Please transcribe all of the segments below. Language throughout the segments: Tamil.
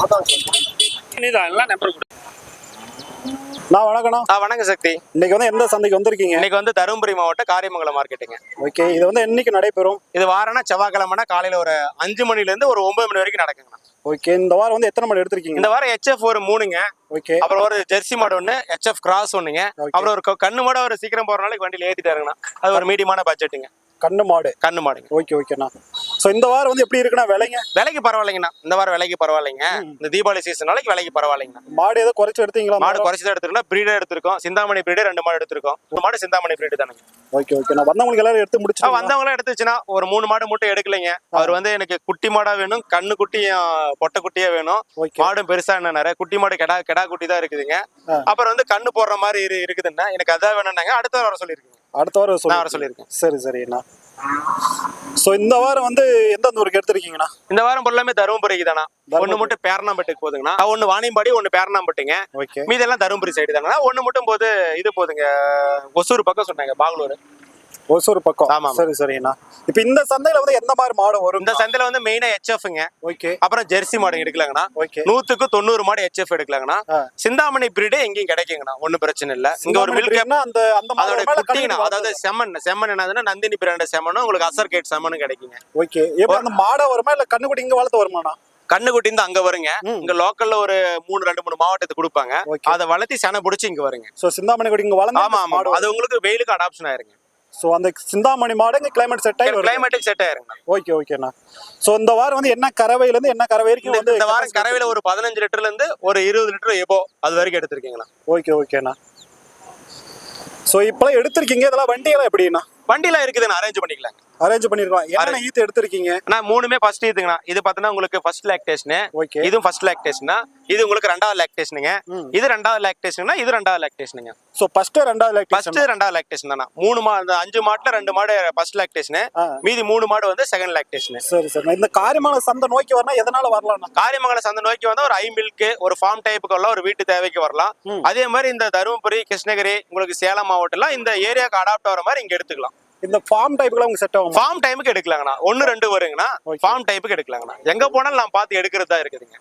எல்லாம் நம்பர் கொடு நான் வணக்கண்ணா ஆ வணக்கம் சக்தி இன்னைக்கு வந்து எந்த சந்தைக்கு வந்திருக்கீங்க இன்னைக்கு வந்து தருமபுரி மாவட்டம் காரியமங்கலம் மார்க்கெட்டுங்க. ஓகே இது வந்து என்னைக்கு நடைபெறும்? இது வாரம்னா செவ்வாய்க்கிழமைனா காலையில ஒரு அஞ்சு மணில இருந்து ஒரு ஒன்பது மணி வரைக்கும் நடக்குங்கண்ணா ஓகே இந்த வாரம் வந்து எத்தனை மாடு எடுத்திருக்கீங்க? இந்த வாரம் ஹெச்எஃப் ஒரு மூணுங்க. ஓகே. அப்புறம் ஒரு ஜெர்சி மாடு ஒன்று ஹெச்எஃப் கிராஸ் Okay. அப்புறம் ஒரு கண்ணு மாடு ஒரு சீக்கிரம் போற நாளைக்கு வண்டியில ஏத்திட்டாருங்கண்ணா அது ஒரு மீடியமான பட்ஜெட்டுங்க கண்ணு மாடு. கண்ணு மாடுங்க. ஓகே ஓகேண்ணா ஸோ இந்த வாரம் வந்து எப்படி இருக்குண்ணா விலைங்க? விலைக்கு பரவாயில்லைங்கண்ணா. இந்த வாரம் விலைக்கு பரவாயில்லைங்க. இந்த தீபாவளி சீசன் நாளைக்கு விலைக்கு பரவாயில்லைங்கண்ணா. மாடு ஏதோ குறைச்சு எடுத்தீங்களா மாடு குறைச்சி தான் எடுத்துருக்கோம். பிரீடர் எடுத்திருக்கோம். சிந்தாமணி பிரீடு ரெண்டு மாடு எடுத்திருக்கோம். ஒரு மாடு சிந்தாமணி பிரீடு தானுங்க. ஓகே ஓகே நான் வந்தவங்களுக்கு எல்லாரும் எடுத்து முடிச்சு வந்தவங்களாம் எடுத்துச்சுன்னா ஒரு மூணு மாடு மட்டும் எடுக்கலைங்க. அவர் வந்து எனக்கு குட்டி மாடா வேணும் கண்ணு குட்டியும் பொட்டை குட்டியே வேணும். மாடும் பெருசா என்ன நிறைய குட்டி மாடு கெடா கெடா குட்டி தான் இருக்குதுங்க. அப்புறம் வந்து கண்ணு போடுற மாதிரி இரு- இருக்குதுன்னா எனக்கு அதான் வேணும்னாங்க. அடுத்த வர சொல்லியிருக்கேங்க. அடுத்த வாரம் வர சொல்லி சொல்லியிருக்கேன். சரி சரிண்ணா. ஸோ இந்த வாரம் வந்து எந்தெந்த ஊருக்கு எடுத்திருக்கீங்கண்ணா? இந்த வாரம் ஃபுல்லாமே தருமபுரிக்கு தானா ஒண்ணு மட்டும் பேரணாம்பட்டுக்கு போதுங்கண்ணா. ஒண்ணு வாணியம்பாடி ஒண்ணு பேரணாம்பட்டுங்க. ஓகே. மீதெல்லாம் தருமபுரி சைடு தாங்கண்ணா. ஒண்ணு மட்டும் போது இது போதுங்க. ஒசூர் பக்கம் சொன்னாங்க பாங்களூர். ஒசூர் பக்கம். ஆமா. சரி சரிண்ணா. இப்போ இந்த சந்தையில வந்து எந்த மாதிரி மாடு வரும்? இந்த சந்தையில வந்து மெயினா ஹெச்எஃப்ங்க ஓகே. அப்புறம் ஜெர்சி மாடு எடுக்கலாங்கண்ணா. ஓகே. நூத்துக்கு தொண்ணூறு மாடு ஹெச்எஃப் எடுக்கலாங்கண்ணா. சிந்தாமணி பிரீடு எங்கேயும் கிடைக்குங்கண்ணா. ஒன்றும் பிரச்சனை இல்லை. இங்க ஒரு மில்க் அந்த அந்த அதோட குட்டிங்கண்ணா கண்ணு அதாவது செம்மன் செம்மன் என்னதுன்னா நந்தினி பிராண்ட் செம்மனும் உங்களுக்கு அசர் கேட் செம்மனும் கிடைக்குங்க. ஓகே. எப்படி அந்த மாடா வருமா இல்ல கண்ணுக்குட்டி இங்க வளர்த்து வருமாண்ணா? கண்ணுக்குட்டி இருந்து அங்க வருங்க. இங்க லோக்கல்ல ஒரு மூணு ரெண்டு மூணு மாவட்டத்துக்கு கொடுப்பாங்க. அதை வளர்த்தி செனை பிடிச்சி இங்க வருங்க. ஸோ சிந்தாமணி குட்டி இங்க வளர்ந்து ஆமா ஆமா அது உங்களுக்கு வெயிலுக்கு அடாப்ஷன் ஆயிருங்க. ஸோ அந்த சிந்தாமணி மாடு இங்க கிளைமேட் செட் ஆகி கிளைமேட்டுக்கு செட் ஆயிருங்க ஓகே ஓகேண்ணா ஸோ இந்த வாரம் வந்து என்ன கறவையில இருந்து என்ன கறவை வரைக்கும் வந்து இந்த வாரம் கறவையில ஒரு பதினஞ்சு லிட்டர்ல இருந்து ஒரு இருபது லிட்டர் எபோ அது வரைக்கும் எடுத்திருக்கீங்களா ஓகே ஓகேண்ணா ஸோ இப்போலாம் எடுத்திருக்கீங்க. இதெல்லாம் வண்டியெல்லாம் எப்படிண்ணா? வண்டிலாம் இருக்குதுன்னு அரேஞ்ச் பண்ணிக்கலாம் அரேஞ்ச் பண்ணிருக்கோம் என்னென்ன ஈத்து எடுத்திருக்கீங்க? நான் மூணுமே ஃபர்ஸ்ட் இதுங்கண்ணா இது பார்த்தீங்கன்னா உங்களுக்கு ஃபர்ஸ்ட் லாக்டேஷனு ஓகே இதுவும் ஃபர்ஸ்ட் லாக்டேஷனா இது உங்களுக்கு ரெண்டாவது லாக்டேஷனுங்க. இது ரெண்டாவது லாக்டேஷனா இது ரெண்டாவது லாக்டேஷனுங்க ஸோ ஃபர்ஸ்ட் ரெண்டாவது ஃபர்ஸ்ட் லாக்டேஷன் ரெண்டாவது லாக்டேஷன் தானா மூணு மா அந்த அஞ்சு மாட்டுல ரெண்டு மாடு ஃபர்ஸ்ட் லாக்டேஷன் மீதி மூணு மாடு வந்து செகண்ட் லாக்டேஷன் சரி சரி. இந்த காரியமான சந்தை நோக்கி வரணும் எதனால வரலாம்ண்ணா காரியமங்கலம் சந்தை நோக்கி வந்தா ஒரு ஐ மில்க் ஒரு ஃபார்ம் டைப்புக்கு வரலாம் ஒரு வீட்டு தேவைக்கு வரலாம். அதே மாதிரி இந்த தருமபுரி கிருஷ்ணகிரி உங்களுக்கு சேலம் மாவட்டம்லாம் இந்த ஏரியாவுக்கு அடாப்ட் ஆகிற மாதிரி இங்க எடுத்துக்கலாம். இந்த ஃபார்ம் டைப்புக்குலாம் உங்க செட் ஆகும்? ஃபார்ம் டைமுக்கு எடுக்கலாங்கண்ணா. ஒன்னு ரெண்டு வருங்கண்ணா. ஃபார்ம் டைப்புக்கு எடுக்கலாங்கண்ணா. எங்க போனாலும் நான் பார்த்து எடுக்கிறது தான் இருக்குதுங்க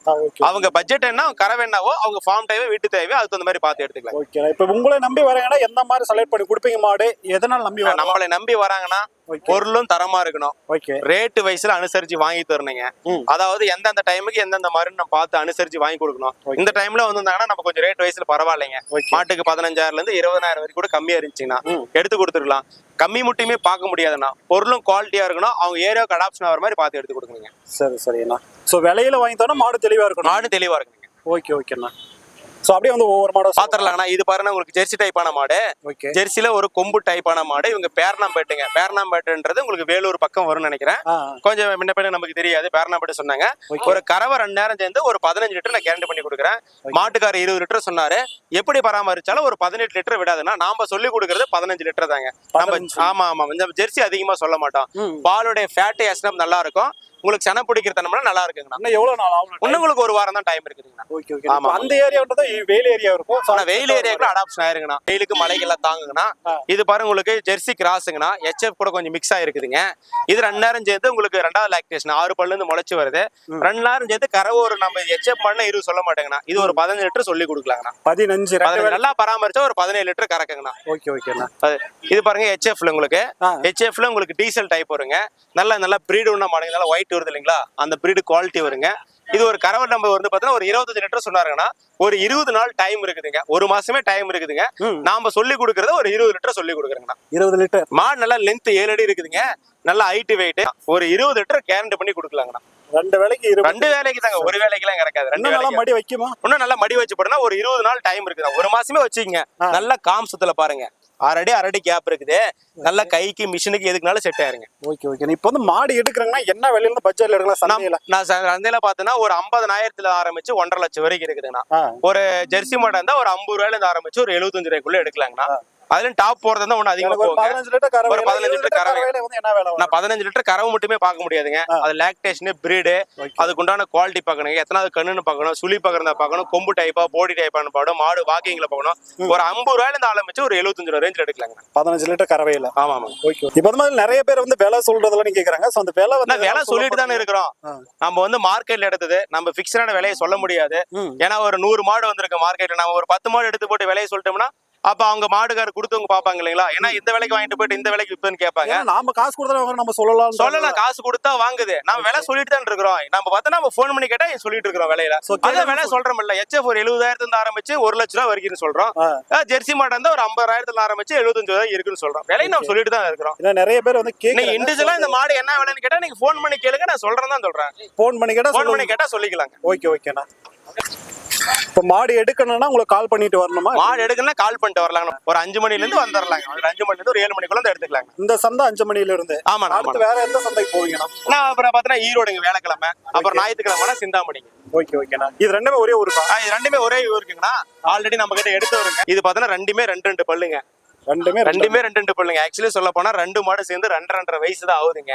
அவங்க பட்ஜெட் என்ன கறவை என்னவோ அவங்க ஃபார்ம் டைம் வீட்டு தேவையோ அதுக்கு தகுந்த மாதிரி பார்த்து எடுத்துக்கலாம். ஓகே இப்போ உங்களை நம்பி வரீங்கன்னா எந்த மாதிரி செலக்ட் பண்ணி கொடுப்பீங்க மாடு? எதனால நம்பி நம்மளை நம்பி வராங்கன்னா பொருளும் தரமா இருக்கணும். ரேட்டு வயசுல அனுசரிச்சு வாங்கி தரணுங்க. அதாவது எந்தெந்த டைமுக்கு எந்தெந்த மாதிரி நம்ம பார்த்து அனுசரிச்சு வாங்கி கொடுக்கணும். இந்த டைம்ல வந்திருந்தாங்கன்னா நம்ம கொஞ்சம் ரேட் வயசுல பரவாயில்லைங்க. மாட்டுக்கு பதினஞ்சாயிரம்ல இருந்து இருபதாயிரம் வரைக்கும் கூட கம்மியா இருந்துச்சுன்னா. எடுத்து கொடுத்துருக்கலாம். கம்மி முட்டையுமே பார்க்க முடியாதுண்ணா. பொருளும் குவாலிட்டியா இருக்கணும். அவங்க ஏரியாவுக்கு அடாப்ஷன் ஆகிற மாதிரி பார்த்து எடுத்து கொடுக்குங்க சரி சரிண்ணா. ஸோ விலையில வாங்கி தரோம் மாடு தெளிவா இருக்கணும். மாடு தெளிவா இருக்குங்க ஓகே ஓகேண்ணா ஸோ அப்படியே வந்து ஒவ்வொரு மாடும் பாத்திரலாங்கண்ணா. இது பாருங்க உங்களுக்கு ஜெர்சி டைப்பான மாடு. ஓகே ஜெர்சில ஒரு கொம்பு டைப்பான மாடு. இவங்க பேரணாம்பேட்டுங்க பேரணாம்பேட்டுன்றது உங்களுக்கு வேலூர் பக்கம் வரும்னு நினைக்கிறேன். கொஞ்சம் முன்ன பின்ன நமக்கு தெரியாது. பேரணாம்பேட்டு சொன்னாங்க. ஒரு கறவை ரெண்டு நேரம் சேர்ந்து ஒரு பதினஞ்சு லிட்டர் நான் கேரண்டி பண்ணி கொடுக்குறேன். மாட்டுக்காரர் இருபது லிட்டர் சொன்னாரு. எப்படி பராமரிச்சாலும் ஒரு பதினெட்டு லிட்டர் விடாதுன்னா நாம சொல்லி கொடுக்கறது பதினஞ்சு லிட்டர் தாங்க. நம்ம. ஆமா ஆமா. இந்த ஜெர்சி அதிகமா சொல்ல மாட்டோம். பாலுடைய ஃபேட் எஸ்னம் நல்லா இருக்கும் உங்களுக்கு சென பிடிக்கிற தனம்னா நல்லா இருக்குங்கண்ணா. இன்னும் எவ்வளவு நாள் ஆகும் இன்னும் உங்களுக்கு ஒரு வாரம் தான் டைம் இருக்குதுங்கண்ணா. ஓகே ஓகே ஆமா. அந்த ஏரியான்றது வெயில் ஏரியா இருக்கும். ஆனா வெயில் ஏரியாக்குள்ள அடாப்ஷன் ஆயிருங்கண்ணா. வெயிலுக்கு மழைக்கு எல்லாம் தாங்குங்கண்ணா. இது பாருங்க உங்களுக்கு ஜெர்சி கிராஸுங்கண்ணா. ஹெச்எஃப் கூட கொஞ்சம் மிக்ஸ் ஆயிருக்குதுங்க. இது ரெண்டு நேரம் சேர்ந்து உங்களுக்கு ரெண்டாவது லாக்டேஷன் ஆறு பல்ல இருந்து முளைச்சு வருது. ரெண்டு நேரம் சேர்ந்து கறவை ஒரு நம்ம ஹெச்எஃப் பண்ண இருபது சொல்ல மாட்டேங்கண்ணா. இது ஒரு பதினஞ்சு லிட்டர் சொல்லி கொடுக்கலாங்கண்ணா. பதினஞ்சு நல்லா பராமரிச்சா ஒரு பதினேழு லிட்டர் கறக்குங்கண்ணா. ஓகே ஓகேண்ணா இது பாருங்க ஹெச்எஃப்ல உங்களுக்கு. ஹெச்எஃப்ல உங்களுக்கு டீசல் டைப் வருங்க. நல்ல நல்ல பிரீடு உள்ள மாடுங்க. நல்லா ஒயிட் வருது இல்லைங்களா? அந்த பிரீடு குவாலிட்டி வருங்க. இது ஒரு கறவை நம்பர் வந்து பார்த்தீங்கன்னா ஒரு இருபத்தஞ்சு லிட்டர் சொன்னாருங்கன்னா ஒரு இருபது நாள் டைம் இருக்குதுங்க. ஒரு மாசமே டைம் இருக்குதுங்க. நாம சொல்லி கொடுக்கறது ஒரு இருபது லிட்டர் சொல்லி கொடுக்குறேங்கண்ணா. இருபது லிட்டர் மாடு நல்லா லென்த் ஏழு அடி இருக்குதுங்க. நல்ல ஹைட் வெயிட் ஒரு இருபது லிட்டர் கேரண்ட் பண்ணி கொடுக்கலாங்கண்ணா. ரெண்டு வேலைக்கு ரெண்டு வேலைக்கு தாங்க. ஒரு வேலைக்கு கிடக்காது ரெண்டு வேலைக்கு மடி வைக்குமா? இன்னும் நல்லா மடி வச்சு போட்டோம்னா ஒரு இருபது நாள் டைம் இருக்குதா ஒரு மாசமே வச்சுக்கங்க. நல்ல காம்சத்துல பாருங்க. அரடி அரடி கேப் இருக்குது. நல்ல கைக்கு மிஷினுக்கு எதுக்குனாலும் செட் ஆயிருங்க. ஓகே ஓகே இப்போ வந்து மாடு எடுக்கிறீங்கன்னா என்ன விலையில இருந்து பட்ஜெட்ல எடுக்கலாம் சந்தையில. நான் சந்தையில பார்த்தேன்னா ஒரு ஐம்பதனாயிரத்துல ஆரம்பிச்சு ஒன்றரை லட்சம் வரைக்கும் இருக்குதுங்கண்ணா. ஆ. ஒரு ஜெர்சி மாடா இருந்தா ஒரு ஐம்பது ரூபாயில இருந்து ஆரம்பிச்சு ஒரு எழுபத்தஞ்சு ரூபாய்க்குள்ள எடுக்கலாங்கண்ணா. அதுலயும் டாப் போறது தான் ஒண்ணு அதிகமா போகுங்க பதினஞ்சு லிட்டர் கறவை ஒரு 15 லிட்டர் கறவை. கறவையில வந்து என்ன வேலை நான் பதினஞ்சு லிட்டர் கறவை மட்டுமே பார்க்க முடியாதுங்க. அது லாக்டேஷன் பிரீடு Okay. அதுக்கு உண்டான குவாலிட்டி பார்க்கணும் எத்தனாவது கண்ணுன்னு பார்க்கணும் சுழி பார்க்கறதா பார்க்கணும் கொம்பு டைப்பா போடி டைப்பான்னு பார்க்கணும் மாடு வாக்கிங்ல பார்க்கணும். ஒரு ஐம்பது ரூபாயில இருந்து ஆரம்பிச்சு ஒரு எழுபத்தஞ்சு ரூபா ரேஞ்சில் எடுக்கலாங்க. பதினஞ்சு லிட்டர் கறவையில. ஆமா ஆமா. ஓகே இப்போ மாதிரி நிறைய பேர் வந்து விலை சொல்றதெல்லாம் நீங்க கேக்குறாங்க. சோ அந்த விலை வந்து விலை சொல்லிட்டு தானே இருக்கிறோம். நம்ம வந்து மார்க்கெட்ல எடுத்தது நம்ம பிக்ஸ்டான விலையை சொல்ல முடியாது. ஏன்னா ஒரு நூறு மாடு வந்திருக்கு மார்க்கெட்ல நம்ம ஒரு பத்து மாடு எடுத்து போட்டு விலையை சொல்லிட்டோம்னா அப்ப அவங்க மாடுகார் கொடுத்தவங்க பாப்பாங்க இல்லைங்களா? ஏன்னா இந்த விலைக்கு வாங்கிட்டு போயிட்டு இந்த விலைக்கு விற்பேன்னு கேட்பாங்க. நாம காசு கொடுத்தா நம்ம சொல்லலாம் சொல்லலாம் காசு கொடுத்தா வாங்குது. நம்ம விலை சொல்லிட்டு தான் இருக்கிறோம். நம்ம பார்த்தா நம்ம ஃபோன் பண்ணி கேட்டா சொல்லிட்டு இருக்கிறோம் விலையில? அதான் விலை சொல்றோம் இல்ல. எச்எஃப் ஒரு எழுபதாயிரத்துல இருந்து ஆரம்பிச்சு ஒரு லட்ச ரூபா வரைக்கும் சொல்றோம். ஜெர்சி மாடு இருந்தா ஒரு ஐம்பதாயிரத்துல ஆரம்பிச்சு எழுபத்தஞ்சு ரூபாய் இருக்குன்னு சொல்றோம். விலையை நம்ம சொல்லிட்டு தான் இருக்கிறோம். நிறைய பேர் வந்து நீங்க இண்டிவிஜுவலா இந்த மாடு என்ன விலைன்னு கேட்டா நீங்க ஃபோன் பண்ணி கேளுங்க நான் சொல்றேன் தான் சொல்றேன். ஃபோன் பண்ணி கேட்டா ஃபோன் பண்ணி கேட்டா சொல்லிக்கலாங்க. ஓகே ஓகேண்ணா இப்போ மாடு எடுக்கணும்னா உங்களுக்கு கால் பண்ணிட்டு வரணுமா? மாடு எடுக்கணும்னா கால் பண்ணிட்டு வரலாங்க. ஒரு அஞ்சு மணில இருந்து வந்துடலாங்க ஒரு அஞ்சு மணில இருந்து ஒரு ஏழு மணிக்குள்ள எடுத்துக்கலாங்க. இந்த சந்தை அஞ்சு மணில இருந்து ஆமா அடுத்து வேற எந்த சந்தைக்கு போவீங்கண்ணா? நான் அப்புறம் பாத்தீங்கன்னா ஈரோடுங்க வேலைக்கிழமை. அப்புறம் ஞாயிற்றுக்கிழமை சிந்தாமணிங்க. ஓகே ஓகேண்ணா இது ரெண்டுமே ஒரே ஊருக்கா? இது ரெண்டுமே ஒரே இது இருக்குங்கண்ணா ஆல்ரெடி நம்ம கிட்ட எடுத்து வருங்க இது பாத்தீங்கன்னா ரெண்டுமே ரெண்டு ரெண்டு பல்லுங்க. ரெண்டுமே ரெண்டு ரெண்டுமே ரெண்டு ரெண்டு பல்லுங்க ஆக்சுவலி சொல்ல போனா ரெண்டு மாடு சேர்ந்து ரெண்டு ரெண்டரை வயசு தான் ஆகுதுங்க.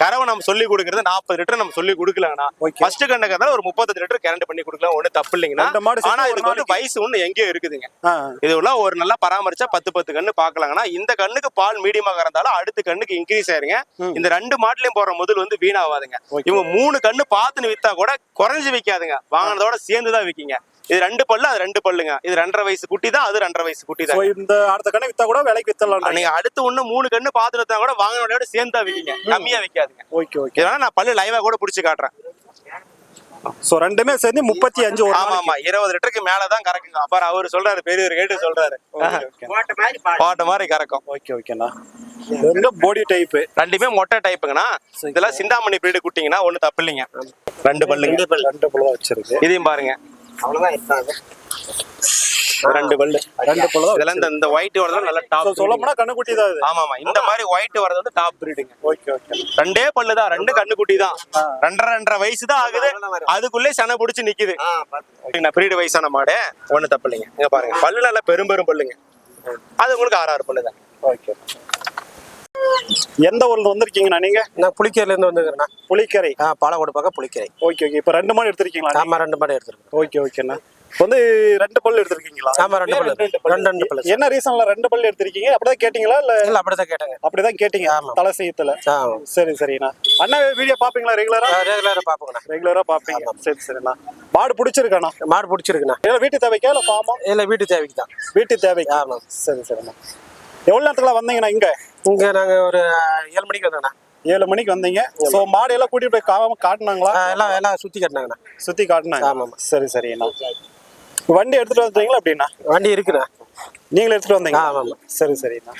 கறவை நம்ம சொல்லி கொடுக்கறது நாற்பது லிட்டர் நம்ம சொல்லி கொடுக்கலாங்கண்ணா. ஃபர்ஸ்ட் கண்ணுக்கு ஒரு முப்பத்தஞ்சு லிட்டர் கரண்ட் பண்ணி கொடுக்கலாம். ஒண்ணு தப்பு சேர்த்து ஆனா இதுக்கு வந்து வயசு ஒண்ணு எங்கேயோ இருக்குதுங்க. ஆ. இதுல ஒரு நல்லா பராமரிச்சா பத்து பத்து கண்ணு பாக்கலாங்கன்னா இந்த கண்ணுக்கு பால் மீடியமாக இருந்தாலும் அடுத்த கண்ணுக்கு இன்க்ரீஸ் ஆயிருங்க. இந்த ரெண்டு மாட்டுலயும் போற முதல் வந்து வீணாவாதுங்க. இவங்க மூணு கண்ணு பாத்துன்னு வித்தா கூட குறைஞ்சு விக்காதுங்க. வாங்கினதோட சேர்ந்து தான் விக்கீங்க. இது ரெண்டு பல்லு அது ரெண்டு பல்லுங்க. இது ரெண்டரை வயசு குட்டி தான் அது ரெண்டரை வயசு குட்டி தான். இந்த அடுத்த கணக்கு வித்தா கூட விலைக்கு வித்தலாம் நீங்க அடுத்து ஒண்ணு மூணு கண்ணு பாத்து வித்தா கூட வாங்கினோட சேர்ந்து தான் விக்கீங்க கம்மியா விக்காதுங்க ஓகே ஓகே. இதனால நான் பல்லு லைவா கூட புடிச்சு காட்டுறேன். ஸோ ரெண்டுமே சேர்ந்து முப்பத்தி அஞ்சு ஒரு ஆமா ஆமா. இருபது லிட்டருக்கு மேலதான் கறக்குங்க. அப்புறம் அவரு சொல்றாரு பெரியவர் கேட்டு சொல்றாரு. பாட்டு மாதிரி கறக்கும். ஓகே ஓகேண்ணா. பாடி டைப்பு ரெண்டுமே மொட்டை டைப்புங்கண்ணா இதெல்லாம் சிந்தாமணி பிரீடு குட்டிங்கன்னா ஒண்ணு தப்பு இல்லைங்க. ரெண்டு பல்லுங்க. ரெண்டு புள்ள வச்சிருக்கு. இதையும் பாருங்க. ரெண்டு பல்லு ரெண்டு இதெல்லாம் இந்த இந்த ஒயிட் வரது நல்ல டாப் சொல்ல போனா கண்ணுக்குட்டி தான் இது. ஆமா ஆமா. இந்த மாதிரி ஒயிட் வரது வந்து டாப் பிரீடுங்க ஓகே ஓகே ரெண்டே பல்லு தான் ரெண்டு கண்ணு குட்டி தான் ரெண்டரை ரெண்டரை வயசு தான் ஆகுது. அதுக்குள்ளே சனை புடிச்சு நிக்குது. பிரீடு வயசான மாடு ஒண்ணு தப்பு இல்லைங்க. இங்க பாருங்க பல்லு நல்லா பெரும் பெரும் பல்லுங்க. அது உங்களுக்கு ஆறு ஆறு பல்லு தான். ஓகே எந்த ஊர்ல வந்திருக்கீங்கண்ணா நீங்க? நான் புளிக்கரையில இருந்து வந்துக்கிறேண்ணா புலிக்கரை ஆ பாலக்கோடு பக்கம் புளிக்கரை. Okay okay. இப்போ ரெண்டு மாடு எடுத்திருக்கீங்களா ஆமா ரெண்டு மாடு எடுத்துருக்கேன். ஓகே ஓகேண்ணா. வந்து ரெண்டு பல்லு எடுத்திருக்கீங்களா? ஆமா ரெண்டு பல்லு. ரெண்டு ரெண்டு பல்லு. என்ன ரீசன்ல ரெண்டு பல்லு எடுத்திருக்கீங்க? அப்படிதான் கேட்டீங்களா? இல்ல இல்ல அப்படிதான் கேட்டேங்க. அப்படிதான் கேட்டீங்க? ஆமா. தலை செய்யத்துல சரி சரிண்ணா. அண்ணா வீடியோ பாப்பீங்களா ரெகுலரா ரெகுலரா பாப்போங்கண்ணா. ரெகுலரா பாப்பீங்க. சரி சரிண்ணா. மாடு பிடிச்சிருக்காண்ணா? மாடு பிடிச்சிருக்குண்ணா. இல்ல வீட்டு தேவைக்கா? இல்ல ஃபார்மா இல்ல வீட்டு தேவைக்கு தான் வீட்டு தேவைக்கு. ஆமா. சரி சரிண்ணா. எவ்வளவு நேரத்துக்குலாம் வந்தீங்கண்ணா இங்க? இங்க நாங்க ஒரு ஏழு மணிக்கு வந்தோங்கண்ணா ஏழு மணிக்கு வந்தீங்க. சோ மாடு எல்லாம் கூட்டிட்டு போய் காம காட்டுனாங்களா? எல்லாம் எல்லாம் சுத்தி கட்டினாங்கண்ணா. சுத்தி காட்டுனாங்க. ஆமா, ஆமா. சரி சரிண்ணா வண்டி எடுத்துட்டு வந்தீங்களா அப்படின்னா வண்டி இருக்குண்ணா. நீங்களே எடுத்துட்டு வந்தீங்க ஆமா, ஆமா. சரி சரிண்ணா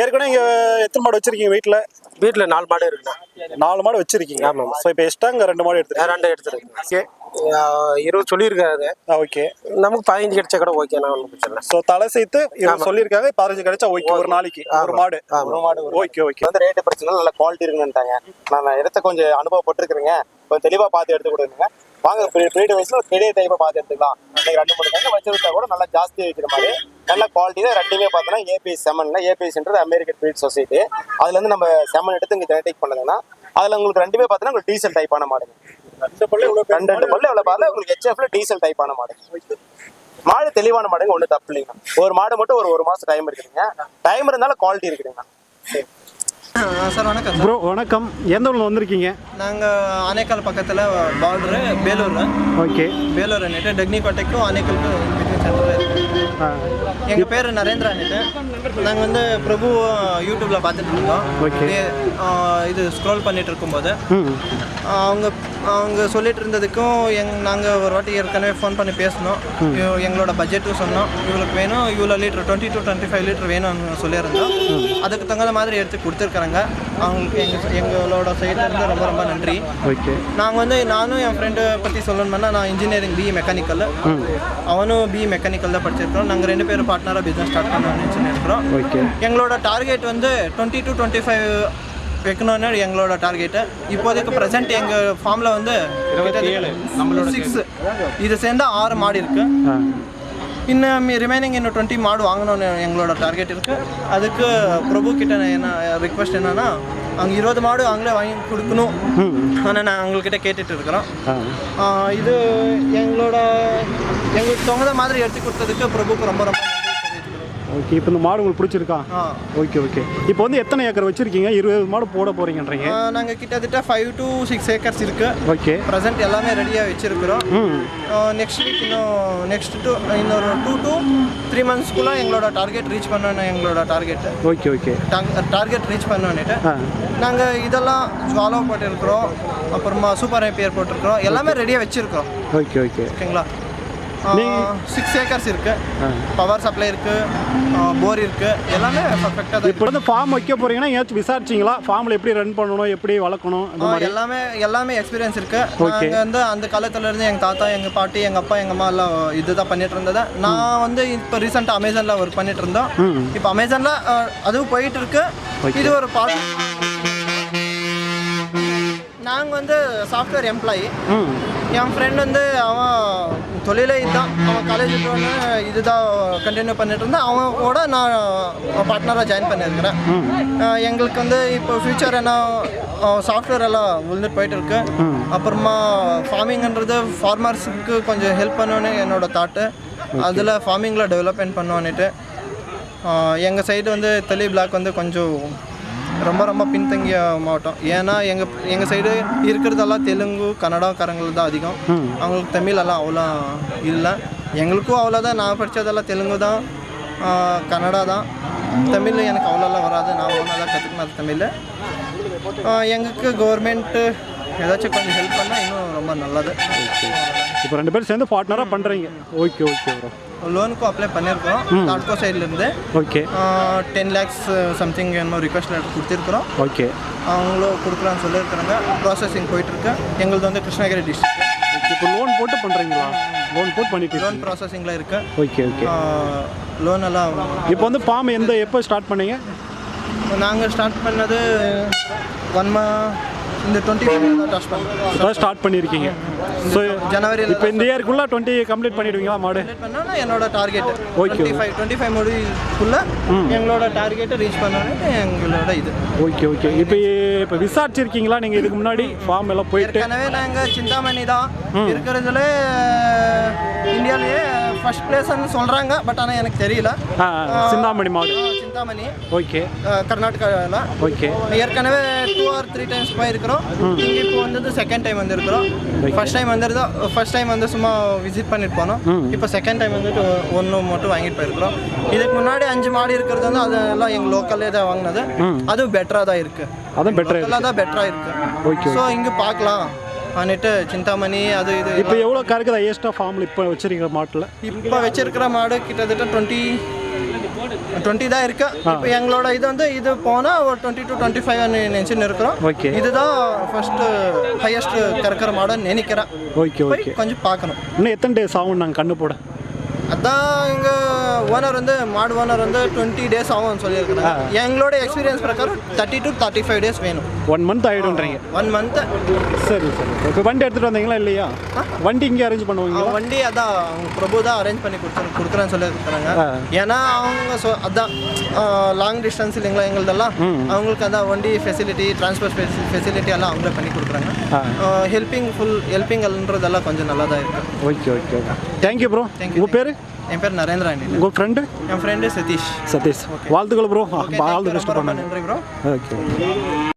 ஏற்கனவே இங்க எத்தனை மாடு வச்சிருக்கீங்க வீட்டுல வீட்டுல நாலு மாடு இருக்குண்ணா. நாலு மாடு வச்சிருக்கீங்க. ஆமா, ஆமா. சோ இப்போ எக்ஸ்ட்ரா இங்க ரெண்டு மாடு எடுத்துட்டு ஆ, ரெண்டு எடுத்துருக்கு இருபது சொல்லியிருக்காரு. ஓகே. நமக்கு பதினஞ்சு கிடைச்சா கூட ஓகேண்ணா ஒன்றும் பிரச்சனை இல்லை. சோ தலை சேர்த்து ஆமா. சொல்லியிருக்காங்க பதினஞ்சு கிடைச்சா ஓகே ஒரு நாளைக்கு ஒரு. மாடு. ஒரு மாடு ஓகே ஓகே. வந்து ரேட்டு பிரச்சனை நல்ல குவாலிட்டி இருக்குன்னுட்டாங்க. நான் இடத்த கொஞ்சம் அனுபவப்பட்டிருக்கிறேங்க கொஞ்சம் தெளிவா பார்த்து எடுத்து கொடுங்க. வாங்க பிரீடு வயசுல ஒரு பெரிய டைப்பா பார்த்து எடுத்துக்கலாம். இன்னைக்கு ரெண்டு மூணு கண்ணு வச்சிருந்தா கூட நல்லா ஜாஸ்தி வைக்கிற மாதிரி. நல்ல குவாலிட்டி தான் ரெண்டுமே பார்த்தோன்னா ஏபிஎஸ் செமன்ல ஏபிஎஸ்ன்றது அமெரிக்கன் பிரீட் சொசைட்டி அதுல இருந்து நம்ம செமன் எடுத்து இங்க ஜெனடிக் பண்ணுங்கன்னா அதுல உங்களுக்கு ரெண்டுமே பார்த்தோன்னா உங்களுக்கு டீசல் டைப்பான மாடுங்க. ரெண்டு பல்லு எவ்வளோ பார்த்தா உங்களுக்கு ஹெச்எஃப்ல டீசல் டைப்பான மாடல் மாடு. தெளிவான மாடுங்க ஒன்றும் தப்பு இல்லைங்க. ஒரு மாடு மட்டும் ஒரு ஒரு மாசம் டைம் இருக்குதுங்க. டைம் இருந்தாலும் குவாலிட்டி இருக்குதுங்க. சார் வணக்கம் ப்ரோ வணக்கம். எந்த ஊரில் வந்திருக்கீங்க? நாங்கள் ஆனேக்கால் பக்கத்தில் பார்டரு பேலூர் ஓகே பேலூர் நேற்று டெக்னிக் கோட்டைக்கும் ஆனேக்கலுக்கும் எங்கள் பேர் நரேந்திரா அன்னிட்டு நாங்கள் வந்து பிரபு யூடியூப்பில் பார்த்துட்டு இருந்தோம். Okay. இது, ஸ்க்ரோல் பண்ணிட்டு இருக்கும்போது. அவங்க அவங்க சொல்லிட்டு இருந்ததுக்கும் எங் நாங்கள் ஒரு வாட்டி ஏற்கனவே ஃபோன் பண்ணி பேசினோம். எங்களோட பட்ஜெட்டும் சொன்னோம். இவங்களுக்கு வேணும் இவ்வளோ litre twenty to twenty five litre வேணும்னு சொல்லியிருந்தோம். அதுக்கு தகுந்த மாதிரி எடுத்து கொடுத்துருக்குறாங்க. அவங்களுக்கு எங்கள் எங்களோட சைட்லேருந்து ரொம்ப ரொம்ப நன்றி. ஓகே. நாங்கள் வந்து நானும் என் ஃப்ரெண்டு பற்றி சொல்லணும்னா நான் இன்ஜினியரிங் பிஇ மெக்கானிக்கல் அவனும் பிஇ மெக்கானிக்கல் தான் நாங்கள் ரெண்டு பேரும் பார்ட்னராக பிஸ்னஸ் ஸ்டார்ட் பண்ணணும்னு சொல்லியிருக்கிறோம் ஓகே எங்களோட டார்கெட் வந்து டுவெண்ட்டி டு டுவெண்ட்டி ஃபைவ் வைக்கணும்னு எங்களோட டார்கெட்டு இப்போதைக்கு ப்ரெசென்ட் எங்கள் ஃபார்மில் வந்து நம்மளோட சிக்ஸ் இது சேர்ந்து ஆறு மாடு இருக்கு. இன்னும் ரிமைனிங் இன்னும் டுவெண்ட்டி மாடு வாங்கணும்னு எங்களோட டார்கெட் இருக்குது அதுக்கு பிரபு கிட்ட என்ன ரிக்வெஸ்ட் என்னன்னா அவங்க இருபது மாடு அவங்களே வாங்கி கொடுக்கணும். ஆனால் நான் அவங்கக்கிட்ட கேட்டுட்டு இருக்கிறோம். இது எங்களோட எங்களுக்கு தகுந்த மாதிரி எடுத்து கொடுத்ததுக்கு பிரபுக்கு ரொம்ப ரொம்ப ஓகே இப்போ இந்த மாடு உங்களுக்கு பிடிச்சிருக்கா? ஓகே ஓகே இப்போ வந்து எத்தனை ஏக்கர் வச்சிருக்கீங்க? இருபது மாடு போட போறீங்கன்றீங்க. நாங்கள் கிட்டத்தட்ட ஃபைவ் டு சிக்ஸ் ஏக்கர்ஸ் இருக்குது ஓகே ப்ரெசென்ட் எல்லாமே ரெடியாக வச்சுருக்கிறோம். நெக்ஸ்ட் வீக் இன்னும் நெக்ஸ்ட் டூ இன்னொரு டூ டு த்ரீ மந்த்ஸ்க்குள்ளே எங்களோட டார்கெட் ரீச் பண்ணணும் எங்களோட target okay okay target reach பண்ணணுன்னுட்டு நாங்கள் இதெல்லாம் ஜுவாலோ போட்டிருக்கிறோம். அப்புறமா சூப்பர் ஐபிஆர் போட்டிருக்கிறோம். எல்லாமே ரெடியாக வச்சுருக்கோம் ஓகே ஓகே ஓகேங்களா சிக்ஸ் ஏக்கர்ஸ் இருக்கு. பவர் சப்ளை இருக்கு. போர் இருக்கு. எல்லாமே பர்ஃபெக்டாக தான் இப்போ வந்து ஃபார்ம் வைக்க போறீங்கன்னா ஏதாச்சும் விசாரிச்சிங்களா? ஃபார்மில் எப்படி ரன் பண்ணணும் எப்படி வளர்க்கணும் எல்லாமே எல்லாமே எக்ஸ்பீரியன்ஸ் இருக்கு. நாங்கள் வந்து அந்த காலத்துல இருந்து எங்கள் தாத்தா எங்கள் பாட்டி எங்கள் அப்பா எங்கள் அம்மா எல்லாம் இதுதான் பண்ணிட்டு இருந்தது. நான் வந்து இப்போ ரீசெண்டாக அமேசானில் ஒர்க் பண்ணிட்டு இருந்தோம். இப்போ அமேசானில் அதுவும் போயிட்டு இருக்கு. இது ஒரு பார்ட் நாங்கள் வந்து சாஃப்ட்வேர் எம்ப்ளாயி என் ஃப்ரெண்ட் வந்து அவன் தொழிலே இதுதான் அவன் காலேஜ் விட்டோன்னு இதுதான் கண்டினியூ பண்ணிட்டு இருந்தான். அவன் கூட நான் பார்ட்னராக ஜாயின் பண்ணியிருக்கிறேன். எங்களுக்கு வந்து இப்போ ஃப்யூச்சர் என்ன சாஃப்ட்வேர் எல்லாம் விழுந்துட்டு போயிட்டு இருக்கு. அப்புறமா ஃபார்மிங்ன்றது ஃபார்மர்ஸுக்கு கொஞ்சம் ஹெல்ப் பண்ணணும்னு என்னோட தாட்டு அதில் ஃபார்மிங்கில் டெவலப்மெண்ட் பண்ணுவான்னுட்டு எங்கள் சைடு வந்து தெளி பிளாக் வந்து கொஞ்சம் ரொம்ப ரொம்ப பின்தங்கிய மாவட்டம். ஏன்னா எங்கள் எங்கள் சைடு இருக்கிறதெல்லாம் தெலுங்கு கன்னடக்காரங்கள் தான் அதிகம். அவங்களுக்கு தமிழ் எல்லாம் அவ்வளோ இல்லை. எங்களுக்கும் அவ்வளோதான். நான் படித்ததெல்லாம் தெலுங்கு தான். கன்னடா தான். தமிழ் எனக்கு அவ்வளோலாம் வராது. நான் ஒன்றா தான் கற்றுக்கினது தமிழ். எங்களுக்கு கவர்மெண்ட்டு ஏதாச்சும் கொஞ்சம் ஹெல்ப் பண்ணால் இன்னும் ரொம்ப நல்லது. இப்போ ரெண்டு பேரும் சேர்ந்து பார்ட்னராக பண்ணுறீங்க ஓகே ஓகே ப்ரோ லோனுக்கும் அப்ளை பண்ணியிருக்கோம் தாட்கோ சைட்லேருந்து ஓகே டென் லேக்ஸ் சம்திங் என்னமோ ரிக்வஸ்ட் லெட்டர் கொடுத்துருக்குறோம். ஓகே அவங்களும் கொடுக்குறான்னு சொல்லியிருக்கிறாங்க. ப்ராசஸிங் போயிட்டுருக்கு. எங்களுது வந்து கிருஷ்ணகிரி டிஸ்ட்ரிக்ட் ஓகே இப்போ லோன் போட்டு பண்ணுறீங்களா லோன் போட்டு பண்ணிட்டு லோன் ப்ராசஸிங்கில் இருக்கு. ஓகே ஓகே லோன் எல்லாம் இப்போ வந்து ஃபார்ம் எந்த எப்போ ஸ்டார்ட் பண்ணீங்க? நாங்கள் ஸ்டார்ட் பண்ணது ஒன் மா இந்த டுவெண்ட்டி பண்ணோம். அதான் ஸ்டார்ட் பண்ணியிருக்கீங்க ஸோ ஜனவரியில் இப்போ இந்த இயர்க்குள்ளே டுவெண்ட்டி கம்ப்ளீட் பண்ணிடுவீங்களா மாடு? பண்ணோன்னா என்னோட target. Twenty five twenty five முடிக்குள்ள எங்களோட டார்கெட்டை ரீச் பண்ணணும்னு எங்களோட இது. ஓகே ஓகே இப்போ இப்போ விசாரிச்சிருக்கீங்களா நீங்கள் இதுக்கு முன்னாடி? ஃபார்ம் எல்லாம் போயிட்டு? ஏற்கனவே நாங்கள் சிந்தாமணி தான் இருக்கிறதுல இந்தியாவிலேயே ஃபர்ஸ்ட் பிளேஸ்ன்னு சொல்கிறாங்க பட் ஆனால் எனக்கு தெரியல. சிந்தாமணி ஆ, சிந்தாமணி. ஓகே. கர்நாடகாவில் ஓகே. ஏற்கனவே டூ ஆர் த்ரீ டைம்ஸ் போயிருக்கிறோம். இங்கே இப்போ வந்தது செகண்ட் டைம் வந்திருக்கிறோம். ஃபர்ஸ்ட் டைம் வந்திருந்தா ஃபர்ஸ்ட் டைம் வந்து சும்மா விசிட் பண்ணிட்டு போனோம். இப்போ செகண்ட் டைம் வந்துட்டு ஒன்று மட்டும் வாங்கிட்டு போயிருக்கிறோம். இதுக்கு முன்னாடி அஞ்சு மாடு இருக்கிறது வந்து அதெல்லாம் எங்கள் லோக்கல்லே தான் வாங்கினது. அதுவும் பெட்டராக தான் இருக்குது அதுவும் லோக்கலாக தான் பெட்டராக இருக்குது Okay, ஸோ இங்கே பார்க்கலாம். பண்ணிட்டு சிந்தாமணி அது இது இப்போ எவ்வளோ கறக்குது? ஹையஸ்ட்டாக ஃபார்மில் இப்போ வச்சிருக்கிற மாட்டில்? இப்போ வச்சிருக்கிற மாடு கிட்டத்தட்ட டுவெண்ட்டி டுவெண்ட்டி தான் இருக்கு. இப்போ எங்களோட இது வந்து இது போனால் ஒரு டுவெண்ட்டி டு டுவெண்ட்டி ஃபைவ் நினச்சின்னு இருக்கிறோம். ஓகே. இதுதான் ஃபர்ஸ்ட் ஹையஸ்ட் கறக்கிற மாடுன்னு நினைக்கிறேன். Okay okay. கொஞ்சம் பார்க்கணும். இன்னும் எத்தனை டேஸ் ஆகும் நாங்கள் கண்ணு போட? அதான் எங்கள் ஓனர் வந்து மாடு ஓனர் வந்து டுவெண்ட்டி டேஸ் ஆகும்னு சொல்லியிருக்கிறாங்க எங்களோட எக்ஸ்பீரியன்ஸ் பிரகாரம் thirty to thirty five days வேணும் ஒன் மந்த் ஆகிடும்ன்றீங்க ஒன் மந்த் சரி சரி. இப்போ வண்டி எடுத்துகிட்டு வந்தீங்களா இல்லையா? வண்டி இங்கே அரேஞ்ச் பண்ணுவீங்களா? வண்டி அதான் அவங்க பிரபு தான் அரேஞ்ச் பண்ணி கொடுத்து கொடுக்குறேன்னு சொல்லியிருக்கிறாங்க. ஏன்னா அவங்க சொ அதான் லாங் டிஸ்டன்ஸ் இல்லைங்களா எங்களுதெல்லாம்? அவங்களுக்கு அதான் வண்டி ஃபெசிலிட்டி டிரான்ஸ்போர்ட் ஃபெசிலிட்டி எல்லாம் அவங்களே பண்ணி கொடுக்குறாங்க. ஹெல்பிங் ஃபுல் ஹெல்பிங்கன்றதெல்லாம் கொஞ்சம் நல்லா தான் இருக்குது okay okay okay thank you bro உங்கள் பேர்? என் பேர் நரேந்திரா அண்டி உங்கள் ஃப்ரெண்டு என் ஃப்ரெண்டு சதீஷ் சதீஷ் வாழ்த்துக்கள் bro Okay, all the thank you. Best ரொம்ப ரொம்ப பண்ணேன் நன்றி ப்ரோ ஓகே